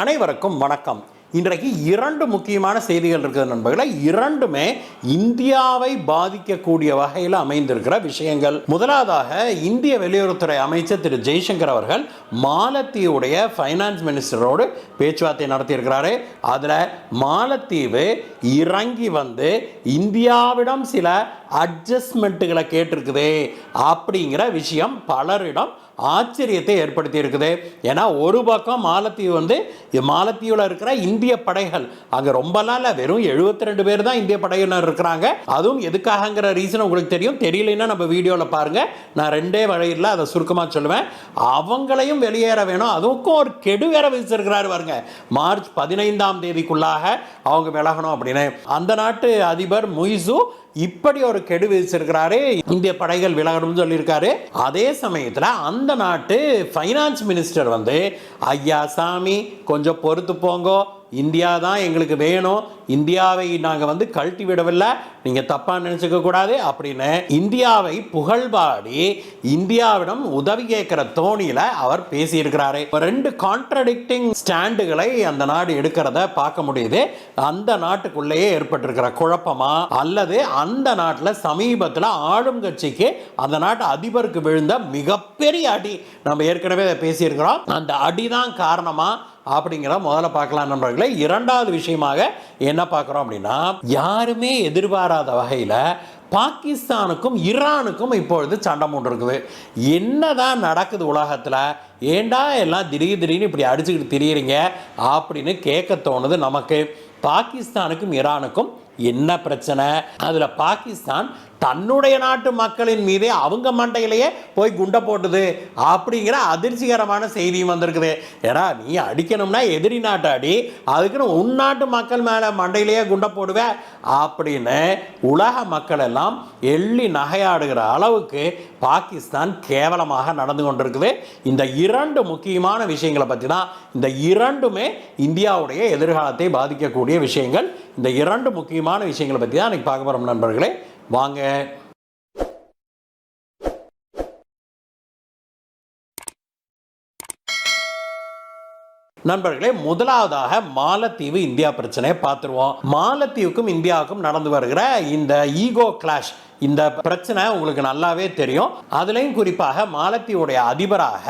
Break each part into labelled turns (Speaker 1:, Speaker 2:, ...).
Speaker 1: அனைவருக்கும் வணக்கம். இன்றைக்கு இரண்டு முக்கியமான செய்திகள் இருக்கிற நண்பர்களை. இரண்டுமே இந்தியாவை பாதிக்கக்கூடிய வகையில் அமைந்திருக்கிற விஷயங்கள். முதலாவதாக இந்திய வெளியுறவுத்துறை அமைச்சர் திரு ஜெய்சங்கர் அவர்கள் மாலத்தீவுடைய ஃபைனான்ஸ் மினிஸ்டரோடு பேச்சுவார்த்தை நடத்தியிருக்கிறாரு. அதில் மாலத்தீவு இறங்கி வந்து இந்தியாவிடம் சில அட்ஜஸ்ட்மெண்ட்டுகளை கேட்டிருக்குது அப்படிங்கிற விஷயம் பலரிடம் ஆச்சரியத்தை ஏற்படுத்தி இருக்குது. ஏன்னா ஒரு பக்கம் மாலத்தீவு வந்து மாலத்தீவில் இருக்கிற இந்திய படைகள் அங்கே ரொம்பலாம் இல்லை வெறும் எழுபத்தி ரெண்டு பேர் தான் இந்திய படையினர் இருக்கிறாங்க. அதுவும் எதுக்காகங்கிற ரீசன் உங்களுக்கு தெரியும். தெரியலைன்னா நம்ம வீடியோவில் பாருங்கள் நான் ரெண்டே வழியில் அதை சுருக்கமாக சொல்லுவேன். அவங்களையும் வெளியேற வேணும். அதுக்கும் ஒரு கெடு வேற விதிச்சிருக்கிறாரு பாருங்க. மார்ச் பதினைந்தாம் தேதிக்குள்ளாக அவங்க விலகணும் அப்படின்னு. அந்த நாட்டு அதிபர் முய்சு இப்படி ஒரு கெடு விதிச்சிருக்கிறாரு. இந்திய படைகள் விலகணும்னு சொல்லியிருக்காரு. அதே சமயத்தில் அந்த நாட்டு ஃபைனான்ஸ் மினிஸ்டர் வந்து ஐயா சாமி கொஞ்சம் பொறுத்து போங்கோ. இந்தியா தான் எங்களுக்கு வேணும். இந்தியாவை நாங்கள் வந்து கழட்டி விடவில்லை. நீங்கள் தப்பாக நினச்சிக்க கூடாது. அப்படின்னு இந்தியாவை புகழ்பாடி இந்தியாவிடம் உதவி கேட்குற தோணியில் அவர் பேசியிருக்கிறாரு. ரெண்டு கான்ட்ரடிக்டிங் ஸ்டாண்டுகளை அந்த நாடு எடுக்கிறத பார்க்க முடியுது. அந்த நாட்டுக்குள்ளேயே ஏற்பட்டிருக்கிற குழப்பமா? அல்லது அந்த நாட்டில் சமீபத்தில் ஆளும் கட்சிக்கு அந்த நாட்டு அதிபருக்கு விழுந்த மிகப்பெரிய அடி. நம்ம ஏற்கனவே பேசியிருக்கிறோம். அந்த அடிதான் காரணமாக அப்படிங்கிற முதல்ல பார்க்கலாம் நண்பர்களே. இரண்டாவது விஷயமாக என்ன பார்க்குறோம் அப்படின்னா யாருமே எதிர்பாராத வகையில் பாகிஸ்தானுக்கும் ஈரானுக்கும் இப்பொழுது சண்டை மூண்டு இருக்குது. என்னதான் நடக்குது உலகத்தில்? ஏண்டா எல்லாம் திடீர் திடீர்னு இப்படி அடிச்சுக்கிட்டு திரியிறீங்க? அப்படின்னு கேட்க தோணுது நமக்கு. பாகிஸ்தானுக்கும் ஈரானுக்கும் என்ன பிரச்சனை? அதில் பாகிஸ்தான் தன்னுடைய நாட்டு மக்களின் மீதே அவங்க மண்டையிலேயே போய் குண்டை போட்டுது அப்படிங்கிற அதிர்ச்சிகரமான செய்தியும் வந்திருக்குது. ஏன்னா நீ அடிக்கணும்னா எதிரி நாட்டை அடி அதுக்குன்னு உன் நாட்டு மக்கள் மேலே மண்டையிலேயே குண்டை போடுவே அப்படின்னு உலக மக்கள் எல்லாம் எள்ளி நகையாடுகிற அளவுக்கு பாகிஸ்தான் கேவலமாக நடந்து கொண்டிருக்குது. இந்த இரண்டு முக்கியமான விஷயங்களை பற்றி தான் இந்த இரண்டுமே இந்தியாவுடைய எதிர்காலத்தை பாதிக்கக்கூடிய விஷயங்கள். இந்த இரண்டு முக்கியமான விஷயங்களை பற்றி தான் இன்றைக்கி பார்க்க போகிறோம் நண்பர்களே. வாங்க நண்பர்களே முதலாவதாக மாலத்தீவு இந்தியா பிரச்சனையை பார்த்துருவோம். மாலத்தீவுக்கும் இந்தியாவுக்கும் நடந்து வருகிற இந்த ஈகோ கிளாஷ் இந்த பிரச்சனை உங்களுக்கு நல்லாவே தெரியும். அதுலேயும் குறிப்பாக மாலத்தீவுடைய அதிபராக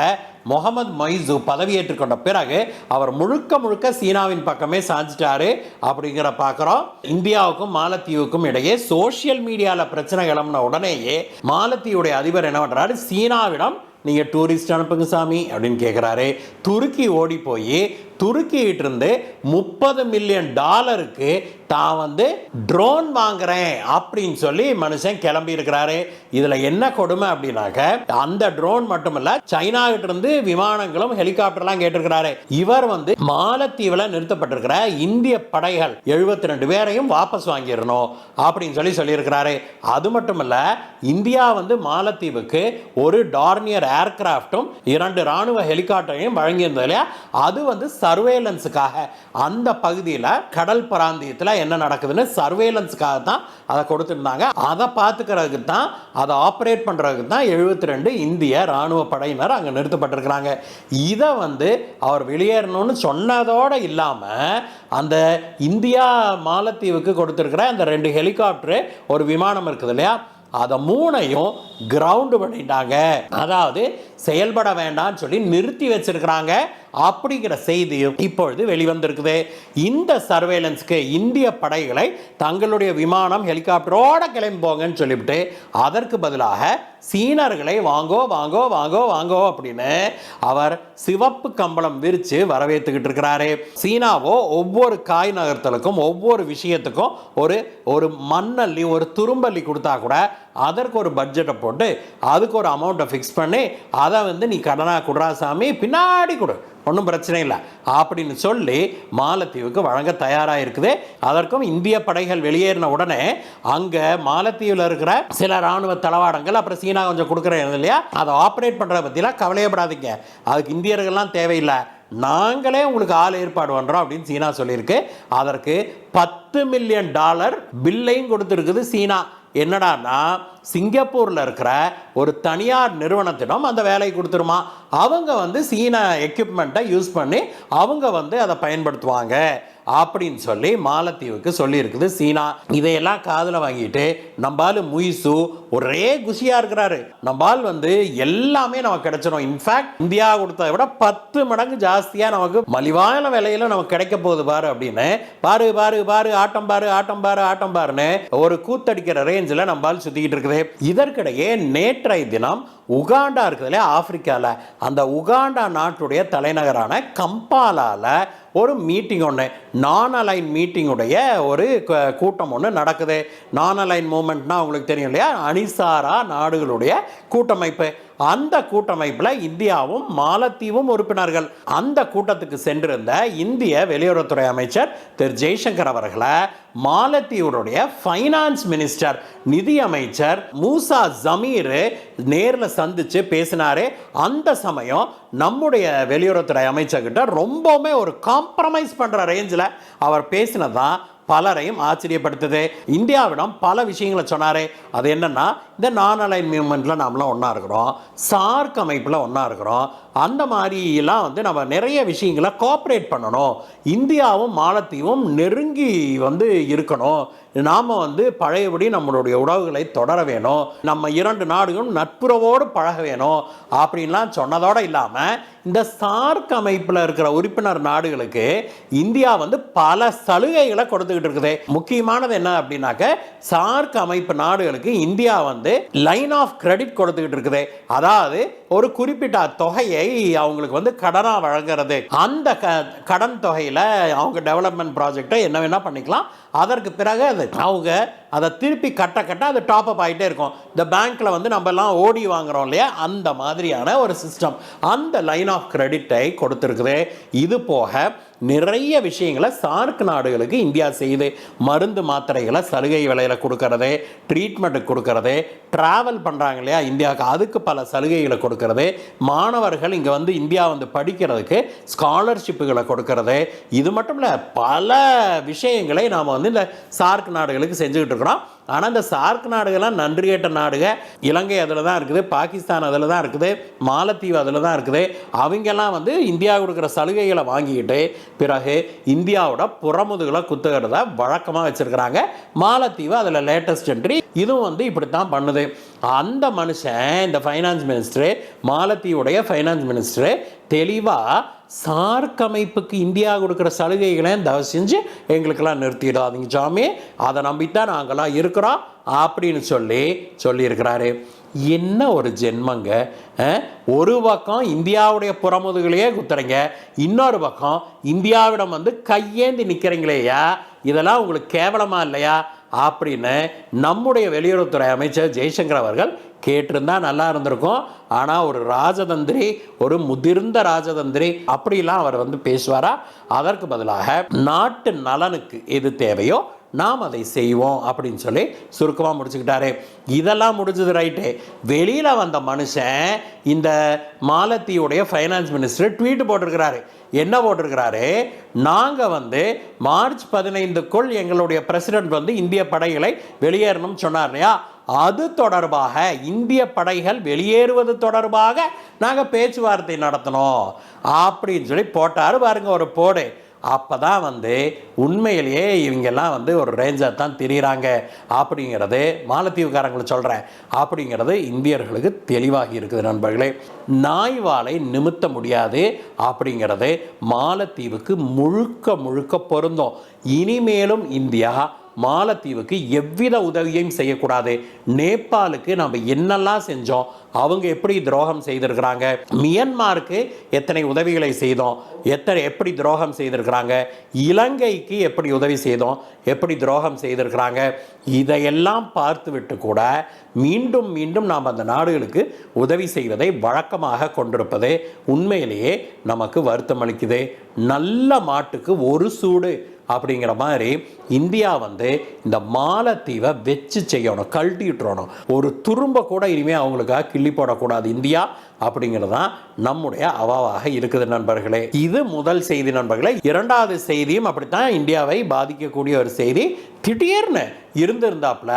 Speaker 1: முகமது மொய்சு பதவியேற்றுக் கொண்ட பிறகு அவர் முழுக்க முழுக்க சீனாவின் பக்கமே சாஞ்சிட்டாரு அப்படிங்கிற பார்க்குறோம். இந்தியாவுக்கும் மாலத்தீவுக்கும் இடையே சோஷியல் மீடியாவில் பிரச்சனை கிளம்புன உடனேயே மாலத்தீவுடைய அதிபர் என்ன பண்ணுறாரு சீனாவிடம் நீங்கள் டூரிஸ்ட் அனுப்புங்க சாமி அப்படின்னு கேட்குறாரு துருக்கி ஓடி போய் துருக்கிட்டு இருந்து முப்பது மில்லியன் டாலருக்கு தான் வந்து ட்ரோன் வாங்குறேன் அப்படின்னு சொல்லி மனுஷன் கிளம்பி இருக்கிறாரு இதில் என்ன கொடுமை அப்படின்னாக்க அந்த ட்ரோன் மட்டுமல்ல சைனா கிட்ட இருந்து விமானங்களும் ஹெலிகாப்டர்லாம் கேட்டிருக்கிறாரு. இவர் வந்து மாலத்தீவில் நிறுத்தப்பட்டிருக்கிற இந்திய படைகள் எழுபத்தி ரெண்டு பேரையும் வாபஸ் வாங்கிடணும் அப்படின்னு சொல்லி சொல்லியிருக்கிறாரு. அது மட்டுமல்ல இந்தியா வந்து மாலத்தீவுக்கு ஒரு டார்னியர் ஏர்கிராஃப்டும் இரண்டு ராணுவ ஹெலிகாப்டரையும் வழங்கியிருந்தது இல்லையா? அது வந்து சர்வேலன்ஸுக்காக அந்த பகுதியில் கடல் பிராந்தியத்தில் என்ன நடக்குதுன்னு சர்வேலன்ஸுக்காக தான் அதை கொடுத்துருந்தாங்க. அதை பார்த்துக்கிறதுக்கு தான் அதை ஆப்ரேட் பண்ணுறதுக்கு தான் எழுபத்தி ரெண்டு இந்திய இராணுவ படையினர் அங்கே நிறுத்தப்பட்டிருக்கிறாங்க. இதை வந்து அவர் வெளியேறணும்னு சொன்னதோடு இல்லாமல் அந்த இந்தியா மாலத்தீவுக்கு கொடுத்துருக்கிற அந்த ரெண்டு ஹெலிகாப்டரு ஒரு விமானம் இருக்குது இல்லையா? அதை மூணையும் கிரவுண்டு பண்ணிட்டாங்க. அதாவது செயல்பட வேண்டாம்னு சொல்லி நிறுத்தி வச்சிருக்கிறாங்க. அப்படிங்கிற செய்தியும் இப்பொழுது வெளிவந்திருக்குது. இந்த சர்வேலன்ஸ்க்கு இந்திய படைகளை தங்களுடைய விமானம் ஹெலிகாப்டரோட கிளம்பி போங்கன்னு சொல்லிவிட்டு அதற்கு பதிலாக சீனர்களை வாங்கோ வாங்கோ வாங்கோ வாங்கோ அப்படின்னு அவர் சிவப்பு கம்பளம் விரித்து வரவேற்றுக்கிட்டு இருக்கிறாரு. சீனாவோ ஒவ்வொரு காய் நகர்த்தலுக்கும் ஒவ்வொரு விஷயத்துக்கும் ஒரு ஒரு மண்ணள்ளி ஒரு துரும்பள்ளி கொடுத்தா கூட அதற்கு ஒரு பட்ஜெட்டை போட்டு அதுக்கு ஒரு அமௌண்ட்டை ஃபிக்ஸ் பண்ணி அதை வந்து நீ கடனாக கொடுறா சாமி பின்னாடி கொடு. ஒன்றும் பிரச்சனை இல்லை. அப்படின்னு சொல்லி மாலத்தீவுக்கு வழங்க தயாராக இருக்குது அதற்கும் இந்திய படைகள் வெளியேறின உடனே அங்கே மாலத்தீவில் இருக்கிற சில ராணுவ தளவாடங்கள் அப்புறம் சீனா கொஞ்சம் கொடுக்குறேன் இல்லையா? அதை ஆப்ரேட் பண்ணுறத பற்றிலாம் கவலையப்படாதீங்க. அதுக்கு இந்தியர்கள்லாம் தேவையில்லை. நாங்களே உங்களுக்கு ஆள் ஏற்பாடு பண்ணுறோம் அப்படின்னு சீனா சொல்லியிருக்கு. அதற்கு பத்து மில்லியன் டாலர் பில்லையும் கொடுத்துருக்குது சீனா. என்னடான்னா சிங்கப்பூரில் இருக்கிற ஒரு தனியார் நிறுவனத்திடம் அந்த வேலையை கொடுத்துருமா? அவங்க வந்து சீன எக்யூப்மெண்ட்டை யூஸ் பண்ணி அவங்க வந்து அதை பயன்படுத்துவாங்க அப்படின்னு சொல்லி மாலத்தீவுக்கு சொல்லியிருக்குது சீனா. இதையெல்லாம் காதில் வாங்கிட்டு நம்பால் முயிசு ஒரே குஷியாக இருக்கிறாரு. நம்பால் வந்து எல்லாமே நமக்கு கிடைச்சிடும் இன்ஃபேக்ட் இந்தியா கொடுத்ததை விட பத்து மடங்கு ஜாஸ்தியாக நமக்கு மலிவான விலையில நமக்கு கிடைக்க போகுது பாரு அப்படின்னு. பாரு பாரு பாரு ஆட்டம் பாரு ஆட்டம் பாரு ஆட்டம் பாருன்னு ஒரு கூத்தடிக்கிற ரேஞ்சில் நம்பால் சுற்றிக்கிட்டு இருக்குது இதற்கிடையே நேற்றைய தினம் உகாண்டா இருக்குதுல்ல ஆப்பிரிக்காவில் அந்த உகாண்டா நாட்டுடைய தலைநகரான கம்பாலால ஒரு மீட்டிங் ஒன்று நான் அலைன் மீட்டிங்குடைய ஒரு கூட்டம் ஒன்று நடக்குது. நான் அலைன் மூமெண்ட்னா உங்களுக்கு தெரியும் இல்லையா? அணிசாரா நாடுகளுடைய கூட்டமைப்பு. அந்த கூட்டமைப்பில் இந்தியாவும் மாலத்தீவும் உறுப்பினர்கள். அந்த கூட்டத்துக்கு சென்றிருந்த இந்திய வெளியுறவுத்துறை அமைச்சர் திரு. ஜெய்சங்கர் அவர்களை மாலத்தீவுடைய ஃபைனான்ஸ் மினிஸ்டர் நிதியமைச்சர் மூசா ஜமீர் நேரில் சந்தித்து பேசினாரு அந்த சமயம் நம்முடைய வெளியுறவுத்துறை அமைச்சர்கிட்ட ரொம்பவுமே ஒரு காம்ப்ரமைஸ் பண்ணுற ரேஞ்சில் அவர் பேசினதான் பலரையும் ஆச்சரியப்படுத்துது. இந்தியாவிடம் பல விஷயங்களை சொன்னார். அது என்னன்னா இந்த நான் அலைன் மூவ்மெண்ட்ல ஒன்றா இருக்கிறோம் சார்க் அமைப்பில் ஒன்றா இருக்கிறோம் அந்த மாதிரிலாம் வந்து நம்ம நிறைய விஷயங்களை கோஆப்ரேட் பண்ணணும். இந்தியாவும் மாலத்தீவும் நெருங்கி வந்து இருக்கணும். நாம் வந்து பழையபடி நம்மளுடைய உறவுகளை தொடர வேணும். நம்ம இரண்டு நாடுகளும் நட்புறவோடு பழக வேணும். அப்படின்லாம் சொன்னதோடு இல்லாமல் இந்த சார்க் அமைப்பில் இருக்கிற உறுப்பினர் நாடுகளுக்கு இந்தியா வந்து பல சலுகைகளை கொடுத்துக்கிட்டு இருக்குது. முக்கியமானது என்ன அப்படின்னாக்க சார்க் அமைப்பு நாடுகளுக்கு இந்தியா வந்து லைன் ஆஃப் கிரெடிட் கொடுத்துக்கிட்டு இருக்குது. அதாவது ஒரு குறிப்பிட்ட தொகையை அவங்களுக்கு வந்து கடனாக வழங்குறது. அந்த க கடன் தொகையில் அவங்க டெவலப்மெண்ட் ப்ராஜெக்டை என்ன வேணால் பண்ணிக்கலாம். அதற்கு பிறகு அது அவங்க அதை திருப்பி கட்ட கட்ட அது டாப் அப் ஆகிட்டே இருக்கும். இந்த பேங்க்கில் வந்து நம்ம எல்லாம் ஓடி வாங்குறோம் இல்லையா? அந்த மாதிரியான ஒரு சிஸ்டம் அந்த லைன் ஆஃப் கிரெடிட்டை கொடுத்துருக்குது. இது போக நிறைய விஷயங்களை சார்க் நாடுகளுக்கு இந்தியா செய்யுது மருந்து மாத்திரைகளை சலுகை விலையில் கொடுக்கறது ட்ரீட்மெண்ட்டுக்கு கொடுக்கறது ட்ராவல் பண்ணுறாங்க இல்லையா இந்தியாவுக்கு அதுக்கு பல சலுகைகளை கொடுக்கறது. மாணவர்கள் இங்கே வந்து இந்தியா வந்து படிக்கிறதுக்கு ஸ்காலர்ஷிப்புகளை கொடுக்கறது. இது மட்டும் இல்லை பல விஷயங்களை நாம் வந்து இந்த சார்க் நாடுகளுக்கு செஞ்சுக்கிட்டு இருக்கிறோம். ஆனால் இந்த சார்க் நாடுகள்லாம் நன்றி கேட்ட நாடுக. இலங்கை அதில் தான் இருக்குது பாகிஸ்தான் அதில் தான் இருக்குது மாலத்தீவு அதில் தான் இருக்குது. அவங்கெல்லாம் வந்து இந்தியா கொடுக்குற சலுகைகளை வாங்கிக்கிட்டு பிறகு இந்தியாவோட புறமுதுகளை குத்துகிறத வழக்கமாக வச்சுருக்கிறாங்க. மாலத்தீவு அதில் லேட்டஸ்ட் என்ட்ரி இதுவும் வந்து இப்படித்தான் பண்ணுது. அந்த மனுஷன் இந்த ஃபைனான்ஸ் மினிஸ்டரு மாலத்தியுடைய ஃபைனான்ஸ் மினிஸ்டரு தெளிவாக சார்க் அமைப்புக்கு இந்தியா கொடுக்குற சலுகைகளை தயவு செஞ்சு எங்களுக்கெல்லாம் நிறுத்திடாதீங்க சாமி அதை நம்பித்தான் நாங்களாம் இருக்கிறோம் அப்படின்னு சொல்லி சொல்லியிருக்கிறாரு. என்ன ஒரு ஜென்மங்க ஒரு பக்கம் இந்தியாவுடைய புறமுதுகளையே குத்துறீங்க இன்னொரு பக்கம் இந்தியாவிடம் வந்து கையேந்தி நிற்கிறீங்களேயா இதெல்லாம் உங்களுக்கு கேவலமாக இல்லையா? அப்படின்னு நம்முடைய வெளியுறவுத்துறை அமைச்சர் ஜெய்சங்கர் அவர்கள் கேட்டிருந்தா நல்லா இருந்திருக்கும். ஆனால் ஒரு ராஜதந்திரி ஒரு முதிர்ந்த ராஜதந்திரி அப்படிலாம் அவர் வந்து பேசுவாரா? அதற்கு பதிலாக நாட்டு நலனுக்கு எது தேவையோ நாம் அதை செய்வோம் அப்படின்னு சொல்லி சுருக்கமாக முடிச்சுக்கிட்டாரு. இதெல்லாம் முடிஞ்சது ரைட்டு. வெளியில் வந்த மனுஷன் இந்த மாலத்தியுடைய ஃபைனான்ஸ் மினிஸ்டர் ட்வீட் போட்டிருக்கிறாரு. என்ன போட்டிருக்கிறாரு? நாங்கள் வந்து மார்ச் பதினைந்துக்குள் எங்களுடைய பிரசிடென்ட் வந்து இந்திய படைகளை வெளியேறணும்னு சொன்னார் இல்லையா? அது தொடர்பாக இந்திய படைகள் வெளியேறுவது தொடர்பாக நாங்கள் பேச்சுவார்த்தை நடத்தினோம் அப்படின்னு சொல்லி போட்டார் பாருங்க ஒரு போடு அப்போ தான் வந்து உண்மையிலேயே இவங்கெல்லாம் வந்து ஒரு ரேஞ்சாக தான் தெரிகிறாங்க அப்படிங்கிறது மாலத்தீவுக்காரங்களை சொல்கிறேன் அப்படிங்கிறது இந்தியர்களுக்கு தெளிவாகி இருக்குது நண்பர்களே. நாய்வாலை நிமித்த முடியாது அப்படிங்கிறது மாலத்தீவுக்கு முழுக்க முழுக்க பொருந்தும். இனிமேலும் இந்தியா மாலத்தீவுக்கு எவ்வித உதவியும் செய்யக்கூடாது. நேபாளுக்கு நம்ம என்னெல்லாம் செஞ்சோம் அவங்க எப்படி துரோகம் செய்திருக்கிறாங்க மியன்மாருக்கு எத்தனை உதவிகளை செய்தோம் எத்தனை எப்படி துரோகம் செய்திருக்கிறாங்க இலங்கைக்கு எப்படி உதவி செய்தோம் எப்படி துரோகம் செய்திருக்கிறாங்க இதையெல்லாம் பார்த்துவிட்டு கூட மீண்டும் மீண்டும் நாம் அந்த நாடுகளுக்கு உதவி செய்வதை வழக்கமாக கொண்டிருப்பது உண்மையிலேயே நமக்கு வருத்தம் அளிக்குது. நல்ல மாட்டுக்கு ஒரு சூடு. அப்படிங்கிற மாதிரி இந்தியா வந்து இந்த மாலத்தீவை வச்சு செய்யணும் கழட்டி விட்டுறணும் ஒரு துரும்ப கூட இனிமேல் அவங்களுக்காக கிள்ளி போடக்கூடாது. இந்தியா அப்படிங்கிறது தான் நம்முடைய அவாவாக இருக்குது நண்பர்களே. இது முதல் செய்தி நண்பர்களே. இரண்டாவது செய்தியும் அப்படித்தான் இந்தியாவை பாதிக்கக்கூடிய ஒரு செய்தி. திடீர்னு இருந்திருந்தாப்புல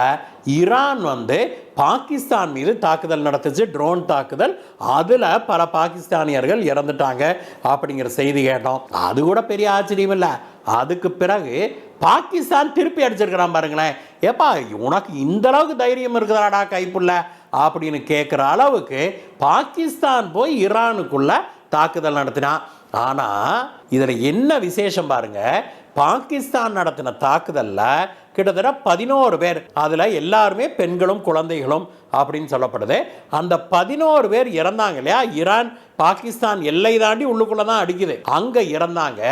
Speaker 1: ஈரான் வந்து பாகிஸ்தான் மீது தாக்குதல் நடத்துச்சு ட்ரோன் தாக்குதல். அதில் பல பாகிஸ்தானியர்கள் இறந்துட்டாங்க அப்படிங்கிற செய்தி கேட்டோம். அது கூட பெரிய ஆச்சரியம் இல்லை. அதுக்கு பிறகு பாகிஸ்தான் திருப்பி அடிச்சிருக்கிறான் பாருங்களேன். ஏப்பா உனக்கு இந்த அளவுக்கு தைரியம் இருக்குதாடா கைப்புள்ள? அப்படின்னு கேட்குற அளவுக்கு பாகிஸ்தான் போய் ஈரானுக்குள்ள தாக்குதல் நடத்தினான் ஆனால் இதில் என்ன விசேஷம் பாருங்கள் பாகிஸ்தான் நடத்தின தாக்குதலில் கிட்டத்தட்ட பதினோரு பேர் அதில் எல்லாருமே பெண்களும் குழந்தைகளும் அப்படின்னு சொல்லப்படுது. அந்த பதினோரு பேர் இறந்தாங்க இல்லையா? ஈரான் பாகிஸ்தான் எல்லை தாண்டி உள்ளுக்குள்ளே தான் அடிக்குது. அங்கே இறந்தாங்க.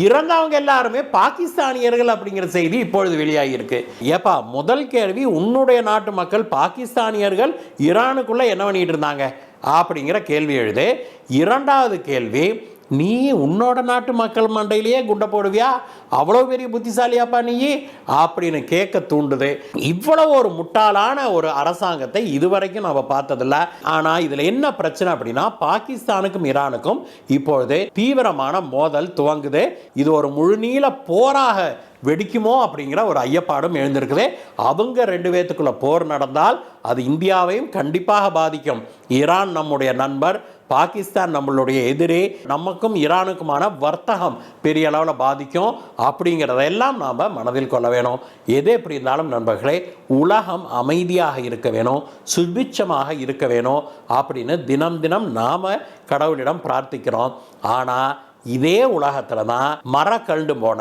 Speaker 1: இறந்தவங்க எல்லாருமே பாகிஸ்தானியர்கள் அப்படிங்கிற செய்தி இப்பொழுது வெளியாகியிருக்கு. ஏப்பா முதல் கேள்வி உன்னுடைய நாட்டு மக்கள் பாகிஸ்தானியர்கள் ஈரானுக்குள்ளே என்ன பண்ணிட்டு இருந்தாங்க? அப்படிங்கிற கேள்வி எழுது. இரண்டாவது கேள்வி நீ உன்னோட நாட்டு மக்கள் மண்டையிலேயே குண்டை போடுவியா? அவ்வளோ பெரிய புத்திசாலியாப்பா நீ? அப்படின்னு கேட்க தூண்டுது. இவ்வளவு ஒரு முட்டாளான ஒரு அரசாங்கத்தை இதுவரைக்கும் நம்ம பார்த்ததில்ல. ஆனால் இதில் என்ன பிரச்சனை அப்படின்னா பாகிஸ்தானுக்கும் ஈரானுக்கும் இப்பொழுது தீவிரமான மோதல் துவங்குது. இது ஒரு முழுநீள போராக வெடிக்குமோ அப்படிங்கிற ஒரு ஐயப்பாடும் எழுந்திருக்குது. அவங்க ரெண்டு பேத்துக்குள்ள போர் நடந்தால் அது இந்தியாவையும் கண்டிப்பாக பாதிக்கும். ஈரான் நம்முடைய நண்பர் பாகிஸ்தான் நம்மளுடைய எதிரி நமக்கும் ஈரானுக்குமான வர்த்தகம் பெரிய அளவில் பாதிக்கும் அப்படிங்கிறதெல்லாம் நாம் மனதில் கொள்ள வேணும். எது எப்படி இருந்தாலும் நண்பர்களே உலகம் அமைதியாக இருக்க வேணும் சுபிட்சமாக இருக்க வேணும் அப்படின்னு தினம் தினம் நாம் கடவுளிடம் பிரார்த்திக்கிறோம். ஆனால் இதே உலகத்தில் தான் மரக்கண்டு போன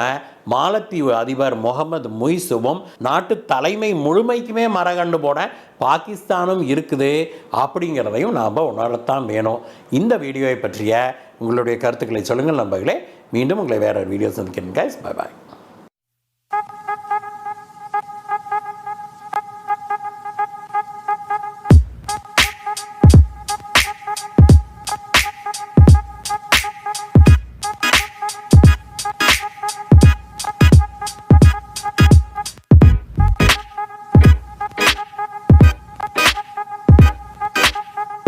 Speaker 1: மாலத்தீவு அதிபர் முகமது முய்சுவும் நாட்டு தலைமை முழுமைக்குமே மரக்கண்டு போன பாகிஸ்தானும் இருக்குது அப்படிங்கிறதையும் நாம் உணரத்தான் வேணும். இந்த வீடியோவை பற்றிய உங்களுடைய கருத்துக்களை சொல்லுங்கள் நண்பர்களே. மீண்டும் உங்களை வேற ஒரு வீடியோ சந்திக்கிறேன் கைஸ் பாய் பாய்